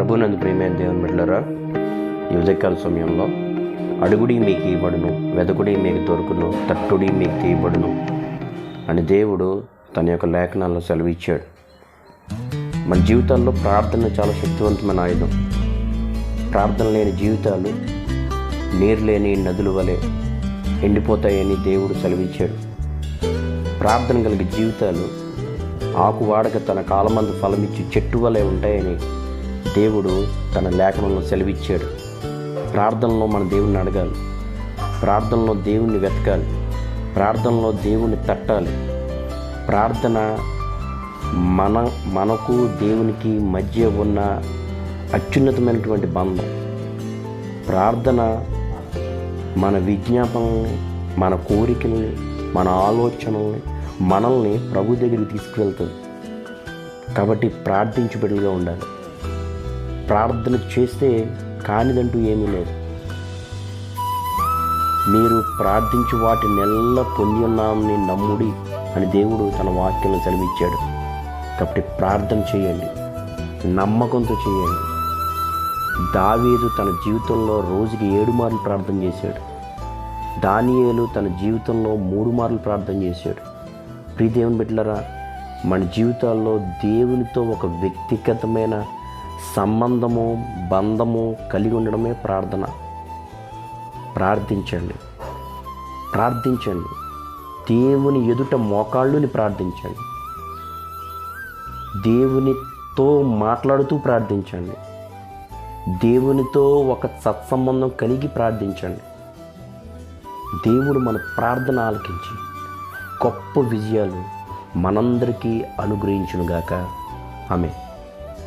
ప్రభునందు ప్రేమైన దేవుని బిడ్డలరా ఈ ఉదయకాల సమయంలో అడుగుడి మీకు ఇవ్వడును వెదకుడి మీకు దొరుకును తట్టుడి మీకు తీయబడును. అని దేవుడు తన యొక్క లేఖనాల్లో సెలవిచ్చాడు. మన జీవితాల్లో ప్రార్థన చాలా శక్తివంతమైన ఆయుధం. ప్రార్థన లేని జీవితాలు నీరు లేని నదుల వలె ఎండిపోతాయని దేవుడు సెలవిచ్చాడు. ప్రార్థన కలిగే జీవితాలు ఆకు వాడక తన కాలమందు ఫలమిచ్చి చెట్టు వలె ఉంటాయని దేవుడు తన లేఖనంలో సెలవిచ్చాడు. ప్రార్థనలో మన దేవుని అడగాలి. ప్రార్థనలో దేవుణ్ణి వెతకాలి. ప్రార్థనలో దేవుణ్ణి తట్టాలి. ప్రార్థన మన మనకు దేవునికి మధ్య ఉన్న అత్యున్నతమైనటువంటి బంధం. ప్రార్థన మన విజ్ఞాపనల్ని మన కోరికల్ని మన ఆలోచనల్ని మనల్ని ప్రభు దగ్గరికి తీసుకువెళ్తుంది. కాబట్టి ప్రార్థించబడిగా ఉండాలి. ప్రార్థన చేస్తే కానిదంటూ ఏమీ లేదు. మీరు ప్రార్థించి వాటి నెల్ల పొంది ఉన్నామని నమ్ముడి అని దేవుడు తన వాక్యం సెలవిచ్చాడు. కాబట్టి ప్రార్థన చేయండి. నమ్మకంతో చేయండి. దావీదు తన జీవితంలో రోజుకి ఏడు మార్లు ప్రార్థన చేశాడు. దానియేలు తన జీవితంలో మూడు మార్లు ప్రార్థన చేశాడు. ప్రియ దేవుని బిడ్డలరా మన జీవితాల్లో దేవునితో ఒక వ్యక్తిగతమైన సంబంధము బంధము కలిగి ఉండడమే ప్రార్థన. ప్రార్థించండి. ప్రార్థించండి. దేవుని ఎదుట మోకాళ్ళుని ప్రార్థించండి. దేవునితో మాట్లాడుతూ ప్రార్థించండి. దేవునితో ఒక సత్సంబంధం కలిగి ప్రార్థించండి. దేవుడు మన ప్రార్థన ఆలకించి గొప్ప విజయాలు మనందరికీ అనుగ్రహించునుగాక. ఆమె